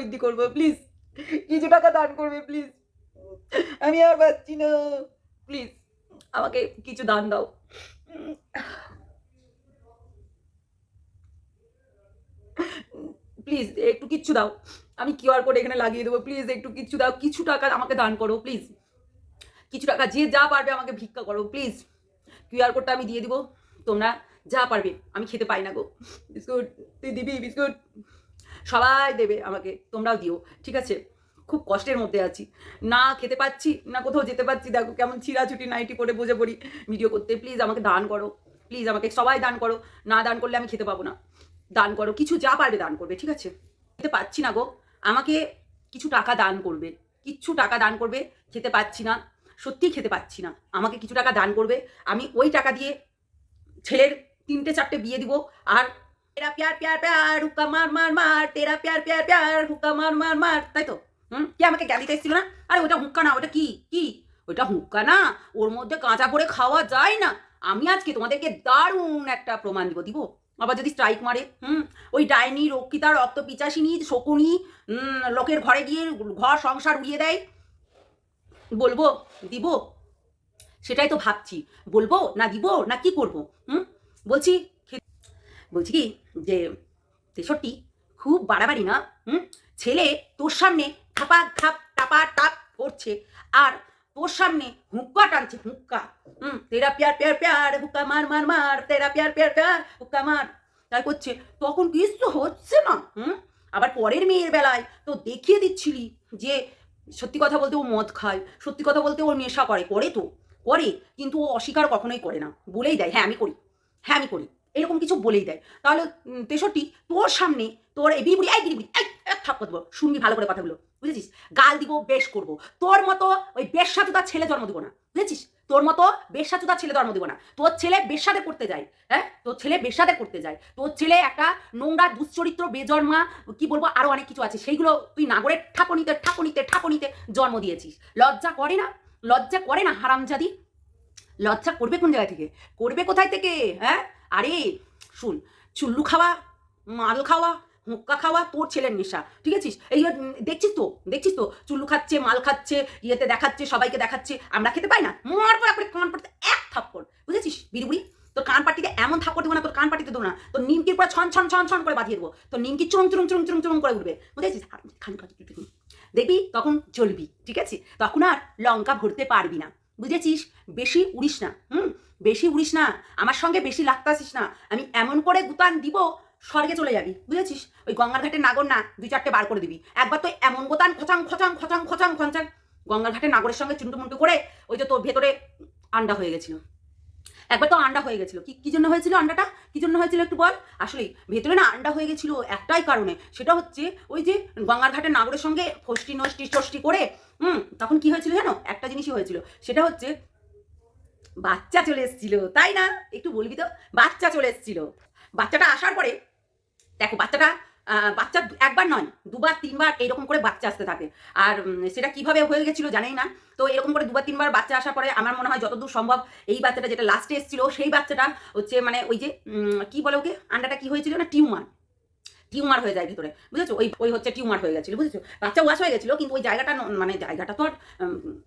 ভিত্তি করব প্লিজ কিছু টাকা দান করবে প্লিজ আমি আর পাচ্ছি না। প্লিজ আমাকে কিছু দান দাও। প্লিজ একটু কিচ্ছু দাও। আমি কিউআর কোড এখানে লাগিয়ে দেবো প্লিজ একটু কিচ্ছু দাও। কিছু টাকা আমাকে দান করো প্লিজ কিছু টাকা যে যা পারবে আমাকে ভিক্ষা করো প্লিজ কিউআর কোডটা আমি দিয়ে দিব। তোমরা যা পারবে, আমি খেতে পাই না গো। বিস্কুট তুই দিবি বিস্কুট সবাই দেবে আমাকে, তোমরাও দিও, ঠিক আছে? খুব কষ্টের মধ্যে আছি। না খেতে পাচ্ছি, না কোথাও যেতে পারছি দেখো কেমন ছিঁড়াছুটি নাইটি পরে বসে পড়ি ভিডিও করতে। প্লিজ আমাকে দান করো, প্লিজ আমাকে সবাই দান করো। না দান করলে আমি খেতে পাবো না। দান করো, কিছু যা পারবে দান করবে, ঠিক আছে? খেতে পাচ্ছি না গো। আমাকে কিছু টাকা দান করবে, কিচ্ছু টাকা দান করবে, খেতে পাচ্ছি না। সত্যিই খেতে পাচ্ছি না। আমাকে কিছু টাকা দান করবে। আমি ওই টাকা দিয়ে ছেলের তিনটে চারটে বিয়ে দিব। আর তেরা প্যার প্যার প্যার হুক্কা মার মার মার তেরা প্যার প্যার প্যার হুক্কা মার মার মার তাই তো? হুম? কে আমাকে জ্ঞান দিতে না? আরে ওটা হুক্কা না, ওটা কি? কি? ওটা হুক্কা না? ওর মধ্যে কাঁচা পড়ে খাওয়া যায় না? আমি আজকে তোমাদেরকে দারুণ একটা প্রমাণ দিব দিব। আবার যদি স্ট্রাইক মারে, হুম? ওই ডাইনি, রক্ষিতা, রক্ত পিচাসিনী, শকুনি লোকের ঘরে গিয়ে ঘর, সংসার উড়িয়ে দেয়। বলব, দিব? সেটাই তো ভাবছি। বলব না দিব? না কি করব? হুম? বলছি বলছি কি, যে তেষট্টি খুব বাড়াবাড়ি না? হুম? ছেলে তোর সামনে খাপা খাপ টাপা টাপ করছে আর তোর সামনে হুক্কা টানছে, হুক্কা। হুম? তেরা প্যার প্যার প্যার, হুক্কা মার মার মার, তেরা প্যার প্যার প্যার, হুক্কা মার। তাই করছে। তখন কিছু হচ্ছে না, হুম? আবার পরের মেয়ের বেলায় তো দেখিয়ে দিচ্ছিলি যে সত্যি কথা বলতে ও মদ খায়, সত্যি কথা বলতে ও নেশা করে করে তো, করে। কিন্তু ও অস্বীকার কখনোই করে না। বলেই দেয় হ্যাঁ আমি করি। হ্যাঁ আমি করি। এরকম কিছু বলেই দেয়। তাহলে তেষট্টি, তোর সামনে তোর এই বিড়ি এই বিড়ি এই, এক থাপ দেবো। শুনবি ভালো করে কথাগুলো, বুঝেছিস? গাল দিব, বেশ করব। তোর মতো ওই বেশ্যাচুতার ছেলে জন্ম দিব না, বুঝেছিস? তোর মতো বেশ্যাচুতার ছেলে জন্ম দিব না। তোর ছেলে বেশ্যাদের করতে যায় হ্যাঁ? তোর ছেলে বেশ্যাদের করতে যায়। তোর ছেলে একটা নোংরা, দুশ্চরিত্র, বেজন্মা, কি বলব আরও অনেক কিছু আছে। সেইগুলো তুই নাগরের ঠাকুনিতে ঠাকুনিতে ঠাকুনিতে জন্ম দিয়েছিস। লজ্জা করে না? লজ্জা করে না হারামজাদি? লজ্জা করবে কোন জায়গা থেকে? করবে কোথায় থেকে? হ্যাঁ? আরে, শুন, চুল্লু খাওয়া, মাল খাওয়া, হুক্কা খাওয়া তোর ছেলের নেশা, ঠিক আছে এই দেখছিস তো? দেখছিস তো? চুল্লু খাচ্ছে, মাল খাচ্ছে, ইয়েতে দেখাচ্ছে, সবাইকে দেখাচ্ছে, আমরা খেতে পাই না? মার পর আপনি কান পাটিতে এক থাপ্পড়, বুঝেছিস? বিড়ি তোর কান পাটিতে এমন থাপ্পড় দেবো না, তোর কান পাটিতে দেবো না, তোর নিমকির পরে ছন ছন ছন ছন করে বাঁধিয়ে দেবো, তোর নিমকি চুরুম চুরুম চুরুম চুরুম চুরুম করে উঠবে, বুঝেছিস? খান দেখবি? তখন চলবি ঠিক আছে? তখন আর লঙ্কা ভরতে পারবি না, বুঝেছিস? বেশি উড়িস না, হুম? বেশি উড়িস না, আমার সঙ্গে বেশি লাগতাসিস না। আমি এমন করে গুতান দিব, স্বর্গে চলে যাবি, বুঝেছিস? ওই গঙ্গার ঘাটে নাগর না, দুই চারটে বার করে দিবি। একবার তো এমন গোতান, খচাং খচাং খচাং খচাং খচাং। গঙ্গার ঘাটে নাগরের সঙ্গে চুন্টু মুন্টু করে ওই যে তোর ভেতরে আন্ডা হয়ে গেছিল। একবার তো আন্ডা হয়ে গেছিল। কি কি জন্য হয়েছিল আন্ডাটা? কি জন্য হয়েছিল একটু বল? আসলে ভেতরে না আন্ডা হয়ে গেছিল একটাই কারণে। সেটা হচ্ছে ওই যে গঙ্গার ঘাটে নাগরের সঙ্গে ফষ্টি নষ্টি টষ্টি করে, হুম, তখন কি হয়েছিল জানো? একটা জিনিসই হয়েছিল। সেটা হচ্ছে বাচ্চা চলে এসেছিল, তাই না? একটু বলবি তো? বাচ্চা চলে এসেছিল। বাচ্চাটা আসার পরে, দেখো বাচ্চাটা বাচ্চা একবার নয়, দুবার, তিনবার এরকম করে বাচ্চা আসতে থাকে। আর সেটা কীভাবে হয়ে গেছিল জানেই না? তো এরকম করে দুবার, তিনবার বাচ্চা আসার পরে আমার মনে হয় যতদূর সম্ভব এই বাচ্চাটা যেটা লাস্টে এসেছিল, সেই বাচ্চাটা হচ্ছে মানে ওই যে কি বলে ওকে? আন্ডাটা কি হয়েছিল না? টিউমার টিউমার হয়ে যায় ভিতরে, বুঝেছ? ওই ওই হচ্ছে টিউমার হয়ে গেছিল, বুঝেছ? বাচ্চা ওয়াশ হয়ে গেছিল, কিন্তু ওই জায়গাটা মানে জায়গাটা তো আর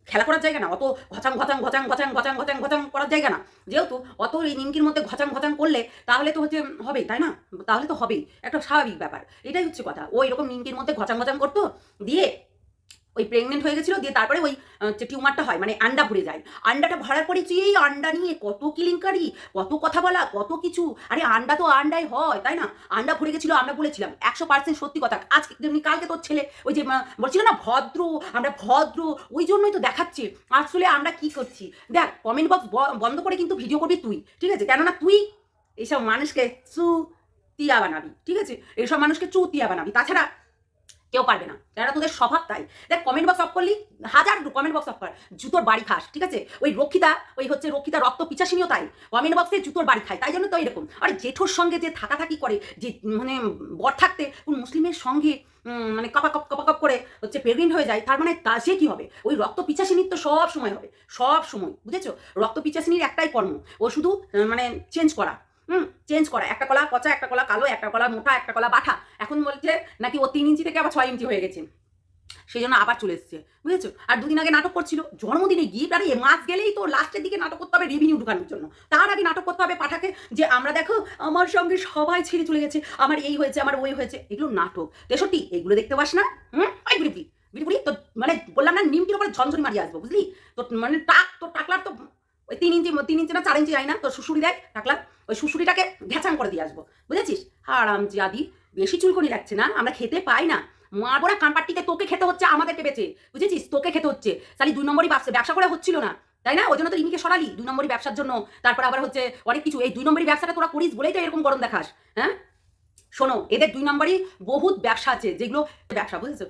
খেলা করার জায়গা না, অত ঘচাং ঘচাং ঘচাং ঘচাং ঘচাং ঘচাং ঘচাং করার জায়গা না। যেহেতু অত এই নিমকির মধ্যে ঘচাং ঘচাং করলে তাহলে তো হচ্ছে হবেই, তাই না? তাহলে তো হবেই, একটা স্বাভাবিক ব্যাপার। এটাই হচ্ছে কথা। ওই রকম নিমকির মধ্যে ঘচাং ঘচাং করতো, দিয়ে ওই প্রেগনেন্ট হয়ে গেছিল, দিয়ে তারপরে ওই টিউমারটা হয় মানে আন্ডা ভরে যায়। আন্ডাটা ভরার পরে তুই এই আন্ডা নিয়ে কত কিলিংকারি কত কথা বলা, কত কিছু। আরে আন্ডা তো আন্ডাই হয়, তাই না? আন্ডা ভরে গেছিল, আমরা বলেছিলাম, একশো পার্সেন্ট সত্যি কথা। আজকে যেমনি কালকে তোর ছেলে, ওই যে বলছিল না ভদ্র, আমরা ভদ্র, ওই জন্যই তো দেখাচ্ছি। আসলে আমরা কি করছি? দেখ কমেন্ট বক্স বন্ধ করে কিন্তু ভিডিও করবি তুই, ঠিক আছে? কেননা তুই এইসব মানুষকে চু তিয়া বানাবি, ঠিক আছে? এইসব মানুষকে চু তিয়া বানাবি। তাছাড়া কেউ পারবে না। কেননা তোদের স্বভাব তাই। দেখ কমেন্ট বক্স অফ করলি, হাজার কমেন্ট বক্স অফ কর। জুতোর বাড়ি খাস, ঠিক আছে? ওই রক্ষিতা, ওই হচ্ছে রক্ষিতা রক্ত পিচাসিনীও তাই। কমেন্ট বক্সে জুতোর বাড়ি খায়, তাই জন্য তো এরকম। আর জেঠোর সঙ্গে যে থাকাথাকি করে, যে মানে বর থাকতে, কোন মুসলিমের সঙ্গে মানে কপা কপ কপা কপ করে হচ্ছে প্রেগনেন্ট হয়ে যায়, তার মানে তা সে কি হবে? ওই রক্ত পিচাসিনীর তো সব সময় হবে, সব সময়, বুঝেছ? রক্ত পিচাসিনীর একটাই কর্ম, ও শুধু মানে চেঞ্জ করা। হুম চেঞ্জ করা। একটা কলা পচা, একটা কলা কালো, একটা কলা মোটা, একটা কলা বাঠা এখন বলছে নাকি ও তিন ইঞ্চি থেকে আবার ছয় ইঞ্চি হয়ে গেছে। সেই জন্য আবার চলে এসছে, বুঝেছ? আর দুদিন আগে নাটক করছিল, জন্মদিনে গিফট আরে মাস গেলেই তো লাস্টের দিকে নাটক করতে হবে রেভিনিউ ঢুকানোর জন্য। তার আগে নাটক করতে হবে পাঠাকে যে, আমরা দেখো, আমার সঙ্গে সবাই ছেড়ে চলে গেছে। আমার এই হয়েছে, আমার ওই হয়েছে। এগুলো নাটক। তেষট্টি এগুলো দেখতে পাস না? হুম? ওই বিড়ি বিড়ি তো মানে বললাম না, নিমকির ওপরে ঝনঝনি মারিয়ে আসব, বুঝলি? তো মানে টাক তো টাকলার তো ওই তিন ইঞ্চি তিন ইঞ্চি না চার ইঞ্চি যায় না। তো শুশুরি দেয় টাকলার ওই শুশুরিটাকে ঘ্যাচাং করে দিয়ে আসব। বুঝেছিস? হারাম জাদি বেশি চুলকনি লাগছে না, আমরা খেতে পাই না। মারবোরা কানপাট্টিতে, তোকে খেতে হচ্ছে আমাদেরকে বেঁচে। বুঝেছিস? তোকে খেতে হচ্ছে। তাহলে দুই নম্বরই ব্যবসা ব্যবসা করে হচ্ছিল না। তাই না? ওই জন্য তো রিমিকে সরালি। দুই নম্বরই ব্যবসার জন্য। তারপর আবার হচ্ছে অনেক কিছু। এই দুই নম্বরই ব্যবসাটা তোরা করিস বলেই তো এরকম গরম দেখাস। হ্যাঁ? শোনো, এদের দুই নম্বরই বহুত ব্যবসা আছে, যেগুলো ব্যবসা বুঝেছ?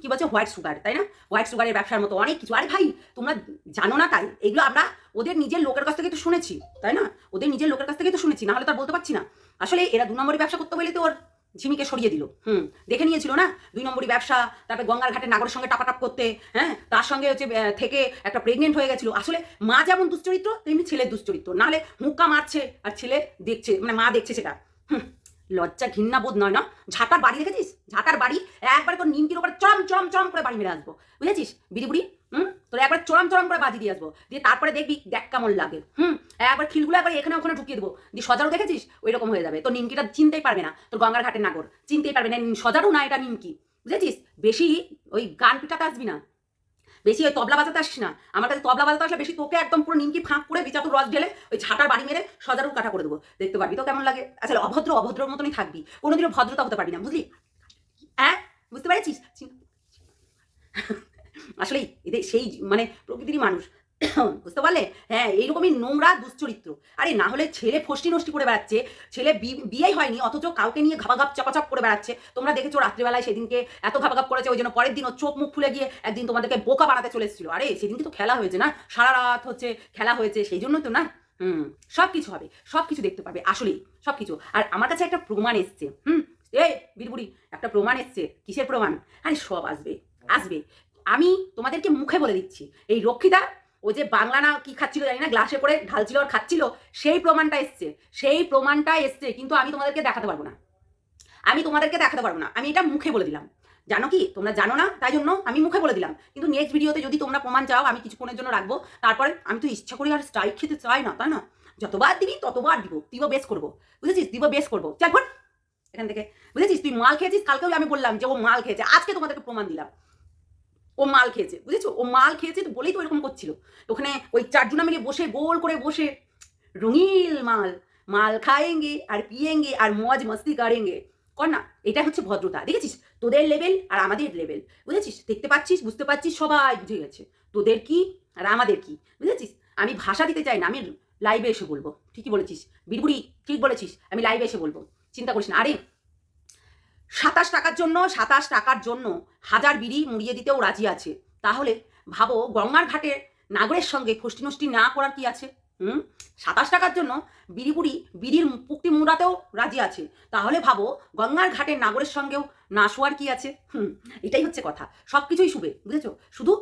কি বলছে? হোয়াইট সুগার তাই না? হোয়াইট সুগারের ব্যবসার মতো অনেক কিছু। আরে ভাই, তোমরা জানো না তাই? এগুলো আমরা ওদের নিজের লোকের কাছ থেকে তো শুনেছি, তাই না? ওদের নিজের লোকের কাছ থেকে তো শুনেছি না হলে তো আর বলতে পারছি না। আসলে এরা দু নম্বরই ব্যবসা করতে বলে তো ওর ঝিমিকে সরিয়ে দিল। হুম, দেখে নিয়েছিল না? দুই নম্বরই ব্যবসা, তারপরে গঙ্গার ঘাটে নাগরের সঙ্গে টাপাটাপ করতে হ্যাঁ? তার সঙ্গে হচ্ছে থেকে একটা প্রেগনেন্ট হয়ে গেছিল। আসলে মা যেমন দুশ্চরিত্র, তেমনি ছেলের দুশ্চরিত্র। নাহলে হুক্কা মারছে আর ছেলে দেখছে মানে মা দেখছে সেটা। হুম লজ্জা ঘৃণা বোধ নয়, না? ঝাঁটার বাড়ি দেখেছিস? ঝাঁটার বাড়ি? একবার তোর নিমকির উপরে চরম চরম চরম করে বাড়ি মেরে আসব। বুঝেছিস? বিড়ি বুড়ি হুম? তোর একবার চরম চরম করে বাজি দিয়ে আসব। দিয়ে তারপরে দেখবি দেখ কেমন লাগে, হুম? একবার খিলগুলো একবার এখানে ওখানে ঢুকিয়ে দেবো। দিয়ে সজারু দেখেছিস? ওই রকম হয়ে যাবে। তোর নিমকিটা চিনতেই পারবে না। তোর গঙ্গার ঘাটের নাগর। চিনতেই পারবে না, সজারু না এটা নিমকি। বুঝেছিস? বেশি ওই গান পিটাতে আসবি না। বেশি ওই তবলা বাজাতে আসছি না। আমার কাছে তবলা বাজাতে আসলে বেশি তোকে একদম পুরো নিমকি ফাঁক করে বিচাতুর রস ঢেলে ওই ঝাঁটার বাড়ি মেরে সজারুর কাটা করে দেবো। দেখতে পারবি তো কেমন লাগে। আসলে অভদ্র অভদ্রর মতনই থাকবি। কোনোদিনও ভদ্রতা হতে পারবি না, বুঝলি? হ্যাঁ বুঝতে পেরেছিস? আসলেই এদের সেই মানে প্রকৃতিরই মানুষ। বুঝতে পারলে? হ্যাঁ এইরকমই নোংরা, দুশ্চরিত্র। আরে, না হলে ছেলে ফষ্টি নষ্টি করে বেড়াচ্ছে। ছেলে বিয়েই হয়নি, অথচ কাউকে নিয়ে ঘাপাঘাপ চাপাচাপ করে বেড়াচ্ছে। তোমরা দেখেছ রাত্রিবেলায় সেদিনকে এত ঘাপাঘাপ করেছে, ওই জন্য পরের দিন ও চোখ মুখ খুলে গিয়ে একদিন তোমাদেরকে বোকা বানাতে চলে এসেছিল। আরে সেদিনকে তো খেলা হয়েছে না? সারা রাত হচ্ছে খেলা হয়েছে, সেই জন্য তো না? হুম সব কিছু হবে সব কিছু দেখতে পাবে আসলেই সব কিছু আর আমার কাছে একটা প্রমাণ এসছে, হুম? এই বীরবুড়ি একটা প্রমাণ এসছে। কিসের প্রমাণ? আরে, সব আসবে আসবে। আমি তোমাদেরকে মুখে বলে দিচ্ছি, এই রক্ষিতা ও যে বাংলা না কি খাচ্ছিল জানি না, গ্লাসে করে ঢালছিল আর খাচ্ছিল, সেই প্রমাণটা এসছে। সেই প্রমাণটা এসছে, কিন্তু আমি তোমাদেরকে দেখাতে পারব না। আমি তোমাদেরকে দেখাতে পারব না। আমি এটা মুখে বলে দিলাম। জানো কি? তোমরা জানো না? তাই জন্য আমি মুখে বলে দিলাম। কিন্তু নেক্সট ভিডিওতে যদি তোমরা প্রমাণ চাও, আমি কিছুক্ষণের জন্য রাখব। তারপরে আমি তো ইচ্ছা করি আর স্ট্রাইক খেতে চাই না, তাই না? যতবার দিবি, ততবার দিব। দিব বেশ করব। বুঝেছিস? দিব বেশ করব। ফোন এখান থেকে। বুঝেছিস? তুই মাল খেয়েছিস? কালকেও আমি বললাম যে ও মাল খেয়েছে। আজকে তোমাদেরকে প্রমাণ দিলাম। ও মাল খেয়েছে, বুঝেছ? ও মাল খেয়েছে তো বলেই তো এরকম করছিল। ওখানে ওই চারজনা মিলে বসে গোল করে বসে, রঙিল মাল মাল খায়েঙ্গে আর পিয়েঙ্গে আর মজ মস্তি করেঙ্গে কর না এটা হচ্ছে ভদ্রতা, দেখেছিস? তোদের লেভেল আর আমাদের লেভেল, বুঝেছিস? দেখতে পাচ্ছিস, বুঝতে পারছিস, সবাই বুঝে গেছে। তোদের কি আর আমাদের কি, বুঝেছিস? আমি ভাষা দিতে চাই না, আমি লাইভে এসে বলব। ঠিকই বলেছিস। বিড়বুড়ি, ঠিক বলেছিস, আমি লাইভে এসে বলব। চিন্তা করিস না। আরে সাতাশ টাকার জন্য, সাতাশ টাকার জন্য হাজার বিড়ি মুড়িয়ে দিতেও রাজি আছে। তাহলে ভাবো গঙ্গার ঘাটে নাগরের সঙ্গে ফষ্টি নষ্টি না করার কি আছে? হুম? সাতাশ টাকার জন্য বিড়ি বুড়ি বিড়ির পুকটি মুড়াতেও রাজি আছে। তাহলে ভাবো গঙ্গার ঘাটের নাগরের সঙ্গেও না শোয়ার কি আছে? হুম, এটাই হচ্ছে কথা। সব কিছুই শুবে, বুঝেছ? শুধু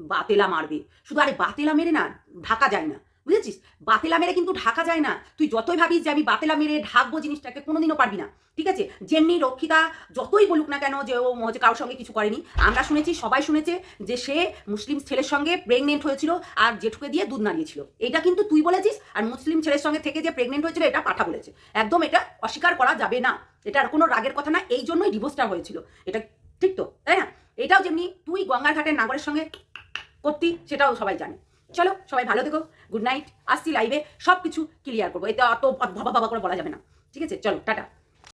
বাতেলা মারবে। শুধু আরে বাতেলা মেরে না, ঢাকা যায় না। বুঝেছিস? বাতেলা মেরে কিন্তু ঢাকা যায় না। তুই যতই ভাবিস যে আমি বাতেলা মেরে ঢাকবো জিনিসটাকে, কোনোদিনও পারবি না। ঠিক আছে? যেমনি রক্ষিতা যতই বলুক না কেন যে ও হচ্ছে কারোর সঙ্গে কিছু করেনি, আমরা শুনেছি, সবাই শুনেছে যে সে মুসলিম ছেলের সঙ্গে প্রেগনেন্ট হয়েছিল আর জেঠুকে দিয়ে দুধ নাড়িয়েছিল। এটা কিন্তু তুই বলেছিস আর মুসলিম ছেলের সঙ্গে থেকে যে প্রেগনেন্ট হয়েছিল এটা পাঠা বলেছে। একদম এটা অস্বীকার করা যাবে না। এটার কোনো রাগের কথা না, এই জন্যই ডিভোর্সটা হয়েছিল। এটা ঠিক তো? তাই না? এটাও যেমনি তুই গঙ্গার ঘাটের নাগরের সঙ্গে করতি, সেটাও সবাই জানে। চলো সবাই ভালো থেকো গুড নাইট আসছি লাইভে সব কিছু ক্লিয়ার করব এতে অত ভাবা ভাবা করে বলা যাবে না ঠিক আছে চলো টাটা